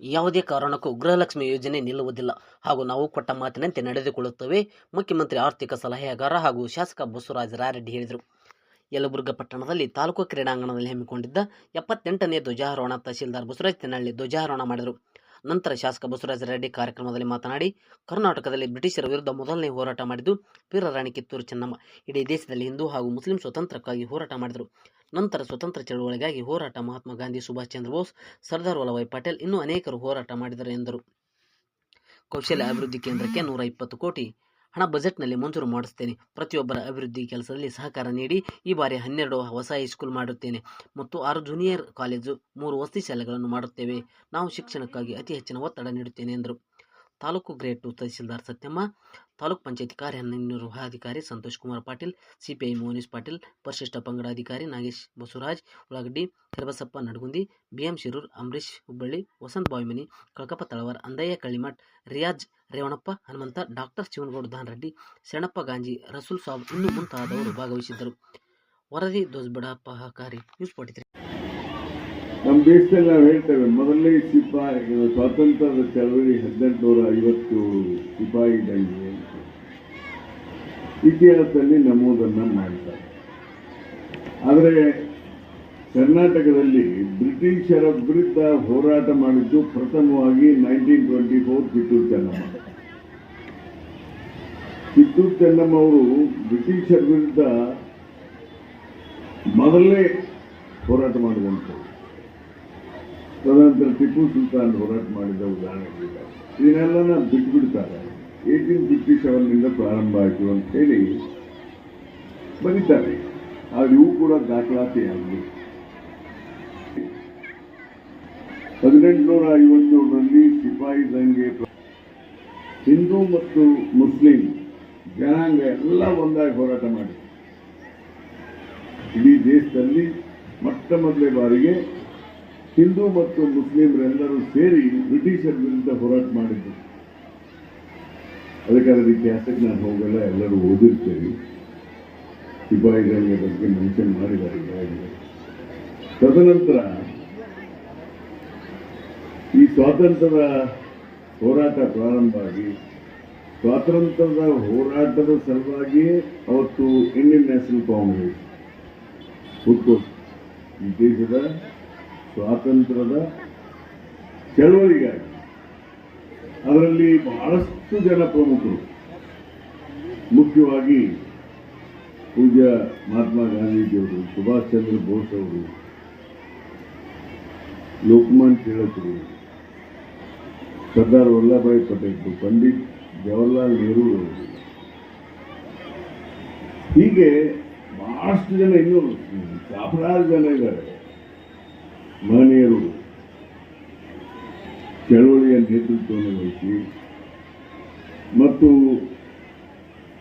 ಯಾವುದೇ ಕಾರಣಕ್ಕೂ ಗೃಹಲಕ್ಷ್ಮಿ ಯೋಜನೆ ನಿಲ್ಲುವುದಿಲ್ಲ. ಹಾಗೂ ನಾವು ಕೊಟ್ಟ ಮಾತಿನಂತೆ ನಡೆದುಕೊಳ್ಳುತ್ತೇವೆ, ಮುಖ್ಯಮಂತ್ರಿ ಆರ್ಥಿಕ ಸಲಹೆಗಾರ ಹಾಗೂ ಶಾಸಕ ಬಸವರಾಜ ರಾಯರೆಡ್ಡಿ ಹೇಳಿದರು. ಯಲಬುರ್ಗ ಪಟ್ಟಣದಲ್ಲಿ ತಾಲೂಕು ಕ್ರೀಡಾಂಗಣದಲ್ಲಿ ಹಮ್ಮಿಕೊಂಡಿದ್ದ ಎಪ್ಪತ್ತೆಂಟನೇ ಧ್ವಜಾರೋಹಣ ತಹಸೀಲ್ದಾರ್ ಬಸವರಾಜ್ ತೆನಹಳ್ಳಿ ಧ್ವಜಾರೋಹಣ ಮಾಡಿದರು. ನಂತರ ಶಾಸಕ ಬಸವರಾಜ ರೆಡ್ಡಿ ಕಾರ್ಯಕ್ರಮದಲ್ಲಿ ಮಾತನಾಡಿ, ಕರ್ನಾಟಕದಲ್ಲಿ ಬ್ರಿಟಿಷರ ವಿರುದ್ಧ ಮೊದಲನೇ ಹೋರಾಟ ಮಾಡಿದ್ದು ವೀರರಾಣಿ ಕಿತ್ತೂರು ಚೆನ್ನಮ್ಮ. ಇಡೀ ದೇಶದಲ್ಲಿ ಹಿಂದೂ ಹಾಗೂ ಮುಸ್ಲಿಂ ಸ್ವತಂತ್ರಕ್ಕಾಗಿ ಹೋರಾಟ ಮಾಡಿದರು. ನಂತರ ಸ್ವತಂತ್ರ ಚಳುವಳಿಗಾಗಿ ಹೋರಾಟ ಮಹಾತ್ಮ ಗಾಂಧಿ ಸುಭಾಷ್ ಚಂದ್ರ ಬೋಸ್, ಸರ್ದಾರ್ ವಲ್ಲಭಾಯ್ ಪಟೇಲ್ ಇನ್ನೂ ಅನೇಕರು ಹೋರಾಟ ಮಾಡಿದರು ಎಂದರು. ಕೌಶಲ್ಯ ಅಭಿವೃದ್ಧಿ ಕೇಂದ್ರಕ್ಕೆ ನೂರ ಇಪ್ಪತ್ತು ಕೋಟಿ ಹಣ ಬಜೆಟ್ನಲ್ಲಿ ಮಂಜೂರು ಮಾಡಿಸುತ್ತೇನೆ ಪ್ರತಿಯೊಬ್ಬರ ಅಭಿವೃದ್ಧಿ ಕೆಲಸದಲ್ಲಿ ಸಹಕಾರ ನೀಡಿ ಈ ಬಾರಿ ಹನ್ನೆರಡು ಹೊಸ ಹೈಸ್ಕೂಲ್ ಮಾಡುತ್ತೇನೆ ಮತ್ತು ಆರು ಜೂನಿಯರ್ ಕಾಲೇಜು, ಮೂರು ವಸತಿ ಶಾಲೆಗಳನ್ನು ಮಾಡುತ್ತೇವೆ. ನಾವು ಶಿಕ್ಷಣಕ್ಕಾಗಿ ಅತಿ ಹೆಚ್ಚಿನ ಒತ್ತಡ ನೀಡುತ್ತೇನೆ ಎಂದರು. ತಾಲೂಕು ಗ್ರೇಡ್ ಟು ತಹಸೀಲ್ದಾರ್ ಸತ್ಯಮ್ಮ, ತಾಲೂಕು ಪಂಚಾಯತಿ ಕಾರ್ಯನಿರ್ವಹಣಾಧಿಕಾರಿ ಸಂತೋಷ್ ಕುಮಾರ್ ಪಾಟೀಲ್, ಸಿಪಿಐ ಮೋನೀಶ್ ಪಾಟೀಲ್, ಪರಿಶಿಷ್ಟ ಪಂಗಡಾಧಿಕಾರಿ ನಾಗೇಶ್ ಬಸವರಾಜ್, ಉಳ್ಳಾಗಡ್ಡಿ ಕರಬಸಪ್ಪ ನಡಗುಂದಿ, ಬಿಎಂ ಶಿರೂರ್ ಅಂಬರೀಶ್ ಹುಬ್ಬಳ್ಳಿ, ವಸಂತ್ ಬಾವಿಮನಿ, ಕಳಕಪ್ಪ ತಳವಾರ್, ಅಂದಯ್ಯ ಕಳ್ಳಿಮಠ್, ರಿಯಾಜ್ ರೇವಣಪ್ಪ, ಹನುಮಂತ, ಡಾಕ್ಟರ್ ಶಿವನಗೌಡ ದಾನರೆಡ್ಡಿ ಶರಣಪ್ಪ ಗಾಂಜಿ, ರಸೂಲ್ ಸಾಬ್ ಇನ್ನೂ ಮುಂತಾದವರು ಭಾಗವಹಿಸಿದ್ದರು. ವರದಿ ದೋಸ್ಬಡಪಹಕಾರಿ ನ್ಯೂಸ್ ಫೋರ್ಟಿ ನಮ್ಮ ದೇಶದಲ್ಲಿ ನಾವು ಹೇಳ್ತೇವೆ, ಮೊದಲನೇ ಸಿಪಾಯಿ ಸ್ವಾತಂತ್ರ್ಯದ ಚಳವಳಿ ಹದಿನೆಂಟುನೂರ ಐವತ್ತು ಸಿಪಾಯಿ ದಂಗೆ ಅಂತ. ಇತಿಹಾಸದಲ್ಲಿ ನಮೂದನ್ನ ಮಾಡ್ತಾರೆ. ಆದರೆ ಕರ್ನಾಟಕದಲ್ಲಿ ಬ್ರಿಟಿಷರ ವಿರುದ್ಧ ಹೋರಾಟ ಮಾಡಿದ್ದು ಪ್ರಥಮವಾಗಿ nineteen twenty four Kittur Chennamma. Kittur Chennamma ಅವರು ಬ್ರಿಟಿಷರ ವಿರುದ್ಧ ಮೊದಲೇ ಹೋರಾಟ ಮಾಡಿದಂಥದ್ದು ತದನಂತರ ಟಿಪ್ಪು ಸುಲ್ತಾನ್ ಹೋರಾಟ ಮಾಡಿದ ಉದಾಹರಣೆಗಳಿವೆ. ಇದನ್ನೆಲ್ಲ ಬಿಟ್ಬಿಡ್ತಾರೆ ಏಯ್ಟೀನ್ ಫಿಫ್ಟಿ ಸೆವೆನ್ನಿಂದ ಪ್ರಾರಂಭ ಆಯಿತು ಅಂತ ಹೇಳಿ ಬರೀತಾರೆ ಆದ್ರೆ ಇವು ಕೂಡ ದಾಖಲಾತಿ ಆಗಲಿ ಹದಿನೆಂಟುನೂರ ಐವತ್ತೇಳರಲ್ಲಿ ಸಿಪಾಯಿ ದಂಗೆ ಹಿಂದೂ ಮತ್ತು ಮುಸ್ಲಿಂ ಜನಾಂಗ ಎಲ್ಲ ಒಂದಾಗಿ ಹೋರಾಟ ಮಾಡಿ ಇಡೀ ದೇಶದಲ್ಲಿ ಮೊಟ್ಟ ಮೊದಲೇ ಬಾರಿಗೆ ಹಿಂದೂ ಮತ್ತು ಮುಸ್ಲಿಮರೆಲ್ಲರೂ ಸೇರಿ ಬ್ರಿಟಿಷರ ವಿರುದ್ಧ ಹೋರಾಟ ಮಾಡಿದ್ರು. ಅದಕ್ಕೆ ಅದರ ಇತಿಹಾಸಕ್ಕೆ ನಾನು ಹೋಗಲ್ಲ, ಎಲ್ಲರೂ ಓದಿರ್ತೇವೆ ಸಿಪಾಯಿಗಳಿಗೆ ಬಗ್ಗೆ ಮೆನ್ಷನ್ ಮಾಡಿದ್ದಾರೆ ತದನಂತರ ಈ ಸ್ವಾತಂತ್ರ್ಯದ ಹೋರಾಟ ಪ್ರಾರಂಭ ಆಗಿ, ಸ್ವಾತಂತ್ರ್ಯದ ಹೋರಾಟದ ಸಲುವಾಗಿಯೇ ಅವತ್ತು ಇಂಡಿಯನ್ ನ್ಯಾಷನಲ್ ಕಾಂಗ್ರೆಸ್ ಹುಟ್ಟು ಈ ದೇಶದ ಸ್ವಾತಂತ್ರ್ಯದ ಚಳವಳಿಗಾಗಿ ಅದರಲ್ಲಿ ಬಹಳಷ್ಟು ಜನ ಪ್ರಮುಖರು, ಮುಖ್ಯವಾಗಿ ಪೂಜ್ಯ ಮಹಾತ್ಮ ಗಾಂಧೀಜಿಯವರು, ಸುಭಾಷ್ ಚಂದ್ರ ಬೋಸ್ ಅವರು ಲೋಕಮಾನ್ ತಿಲಕರು ಸರ್ದಾರ್ ವಲ್ಲಭಾಯ್ ಪಟೇಲ್ ಪಂಡಿತ್ ಜವಾಹರ್ಲಾಲ್ ನೆಹರು ಅವರು. ಹೀಗೆ ಬಹಳಷ್ಟು ಜನ ಇನ್ನೂ ಸಾವಿರಾರು ಜನ ಇದ್ದಾರೆ. ಮಹನೀಯರು ಚಳವಳಿಯ ನೇತೃತ್ವವನ್ನು ವಹಿಸಿ ಮತ್ತು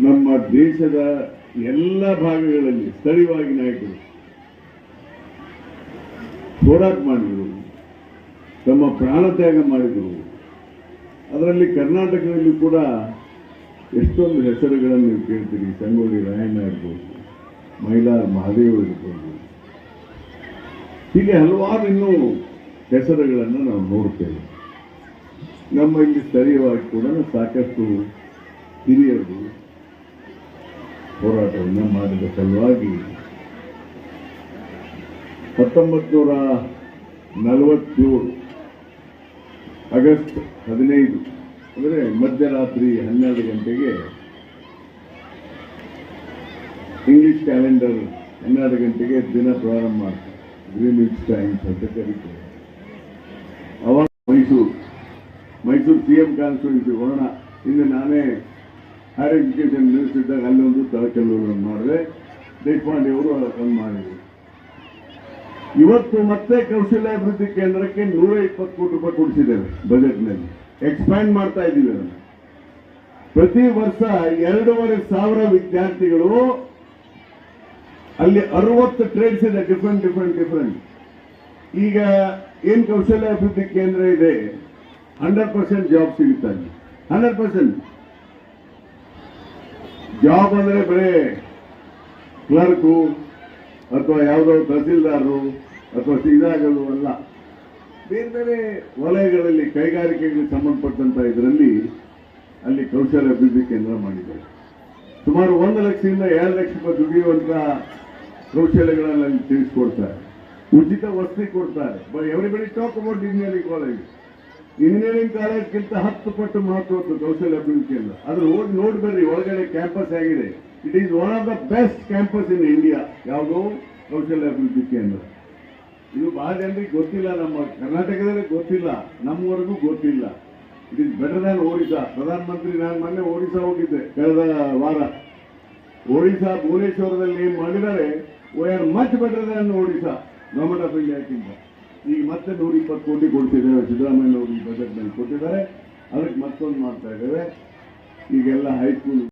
ನಮ್ಮ ದೇಶದ ಎಲ್ಲ ಭಾಗಗಳಲ್ಲಿ ಸ್ಥಳೀಯವಾಗಿ ನಾಯಕರು ಹೋರಾಟ ಮಾಡಿದರು, ತಮ್ಮ ಪ್ರಾಣತ್ಯಾಗ ಮಾಡಿದರು. ಅದರಲ್ಲಿ ಕರ್ನಾಟಕದಲ್ಲಿ ಕೂಡ ಎಷ್ಟೊಂದು ಹೆಸರುಗಳನ್ನು ನೀವು ಕೇಳ್ತೀರಿ, ಸಂಗೊಳ್ಳಿ ರಾಯಣ್ಣ ಇರ್ಬೋದು ಮಹಿಳಾ ಮಹಾದೇವ್ ಇರ್ಬೋದು ಹೀಗೆ ಹಲವಾರು ಇನ್ನೂ ಹೆಸರುಗಳನ್ನು ನಾವು ನೋಡ್ತೇವೆ. ನಮ್ಮ ಇಲ್ಲಿ ಸ್ಥಳೀಯವಾಗಿ ಕೂಡ ಸಾಕಷ್ಟು ಹಿರಿಯರು ಹೋರಾಟವನ್ನು ಮಾಡಿದ ಸಲುವಾಗಿ ಹತ್ತೊಂಬತ್ತು ನಲವತ್ತೇಳು ಆಗಸ್ಟ್ ಹದಿನೈದು, ಅಂದರೆ ಮಧ್ಯರಾತ್ರಿ ಹನ್ನೆರಡು ಗಂಟೆಗೆ ಇಂಗ್ಲಿಷ್ ಕ್ಯಾಲೆಂಡರ್ ಹನ್ನೆರಡು ಗಂಟೆಗೆ ದಿನ ಪ್ರಾರಂಭ ಮಾಡ್ತಾರೆ ಗ್ರೀನ್ವಿಚ್ ಟೈಮ್ಸ್ ಅಂತ ಕರೀತಾರೆ ಅವಾಗ Mysuru. Mysuru C M constituency ಹೋಗೋಣ ಇಲ್ಲಿ ನಾನೇ ಹೈಯರ್ ಎಜುಕೇಷನ್ ಮಿನಿಸ್ಟರ್ ಇದ್ದಾಗ ಅಲ್ಲೊಂದು ತಳಕೆಲ್ಲೂರನ್ನು ಮಾಡಿದೆ. ದೇಶಪಾಂಡೆ ಅವರು ಅದನ್ನು ಮಾಡಿದರು. ಇವತ್ತು ಮತ್ತೆ ಕೌಶಲ್ಯ ಅಭಿವೃದ್ಧಿ ಕೇಂದ್ರಕ್ಕೆ ನೂರ ಇಪ್ಪತ್ತು ಕೋಟಿ ರೂಪಾಯಿ ಕೊಡಿಸಿದ್ದೇವೆ ಬಜೆಟ್ನಲ್ಲಿ ಎಕ್ಸ್ಪ್ಯಾಂಡ್ ಮಾಡ್ತಾ ಇದ್ದೀವಿ ಅದನ್ನು. ಪ್ರತಿ ವರ್ಷ ಎರಡೂವರೆ ಸಾವಿರ ವಿದ್ಯಾರ್ಥಿಗಳು ಅಲ್ಲಿ ಅರವತ್ತು ಟ್ರೇಡ್ಸ್ ಇದೆ ಡಿಫ್ರೆಂಟ್ ಡಿಫ್ರೆಂಟ್ ಡಿಫ್ರೆಂಟ್ ಈಗ ಏನು ಕೌಶಲ್ಯ ಅಭಿವೃದ್ಧಿ ಕೇಂದ್ರ ಇದೆ ಹಂಡ್ರೆಡ್ ಪರ್ಸೆಂಟ್ ಜಾಬ್ ಸಿಗುತ್ತೆ ಅಲ್ಲಿ? ಹಂಡ್ರೆಡ್ ಪರ್ಸೆಂಟ್ ಜಾಬ್ ಅಂದ್ರೆ ಬರೇ ಕ್ಲರ್ಕು ಅಥವಾ ಯಾವುದೋ ತಹಸೀಲ್ದಾರರು, ಅಥವಾ ಇದಾಗಲು ಅಲ್ಲ. ಬೇರೆ ಬೇರೆ ವಲಯಗಳಲ್ಲಿ ಕೈಗಾರಿಕೆಗಳಿಗೆ ಸಂಬಂಧಪಟ್ಟಂಥ ಇದರಲ್ಲಿ ಅಲ್ಲಿ ಕೌಶಲ್ಯ ಅಭಿವೃದ್ಧಿ ಕೇಂದ್ರ ಮಾಡಿದ್ದಾರೆ. ಸುಮಾರು ಒಂದು ಲಕ್ಷದಿಂದ ಎರಡು ಲಕ್ಷ ರೂಪಾಯಿ ದುಡಿಯುವಂತ ಕೌಶಲ್ಯಗಳನ್ನು ಅಲ್ಲಿ ತಿಳಿಸ್ಕೊಡ್ತಾರೆ. ಉಚಿತ ವಸತಿ ಕೊಡ್ತಾರೆ. Everybody talk about engineering college engineering ಕಾಲೇಜ್ಗಿಂತ ಹತ್ತು ಪಟ್ಟು ಮಹತ್ವದ್ದು ಕೌಶಲ್ಯ ಅಭಿವೃದ್ಧಿ ಕೇಂದ್ರ ಅದ್ರ ಹೋಗಿ ನೋಡ್ಬರ್ರಿ, ಒಳಗಡೆ ಕ್ಯಾಂಪಸ್ ಆಗಿದೆ it is one of the best campus in India ಯಾವುದೋ? ಕೌಶಲ್ಯ ಅಭಿವೃದ್ಧಿ ಕೇಂದ್ರ. ಇದು ಬಹಳ ಜನರಿಗೆ ಗೊತ್ತಿಲ್ಲ, ನಮ್ಮ ಕರ್ನಾಟಕದಲ್ಲಿ ಗೊತ್ತಿಲ್ಲ, ನಮ್ಮವರೆಗೂ ಗೊತ್ತಿಲ್ಲ. It is better than Odisha ಪ್ರಧಾನಮಂತ್ರಿ ನಾನು ಮೊನ್ನೆ ಒಡಿಶಾ ಹೋಗಿದ್ದೆ, ಕಳೆದ ವಾರ. ಒಡಿಶಾ ಭುವನೇಶ್ವರದಲ್ಲಿ ಏನ್ ಮಾಡಿದ್ದಾರೆ? We are much better than Odisha government of ಇಂಡಿಯಾಕ್ಕಿಂತ ಈಗ ಮತ್ತೆ ನೂರ ಇಪ್ಪತ್ತು ಕೋಟಿ ಕೊಡ್ತಿದ್ದೇವೆ ಸಿದ್ದರಾಮಯ್ಯ ಅವರು ಈ ಬಜೆಟ್ನಲ್ಲಿ ಕೊಟ್ಟಿದ್ದಾರೆ. ಅದಕ್ಕೆ ಮತ್ತೊಂದು ಮಾಡ್ತಾ ಇದ್ದೇವೆ. ಈಗೆಲ್ಲ ಹೈಸ್ಕೂಲ್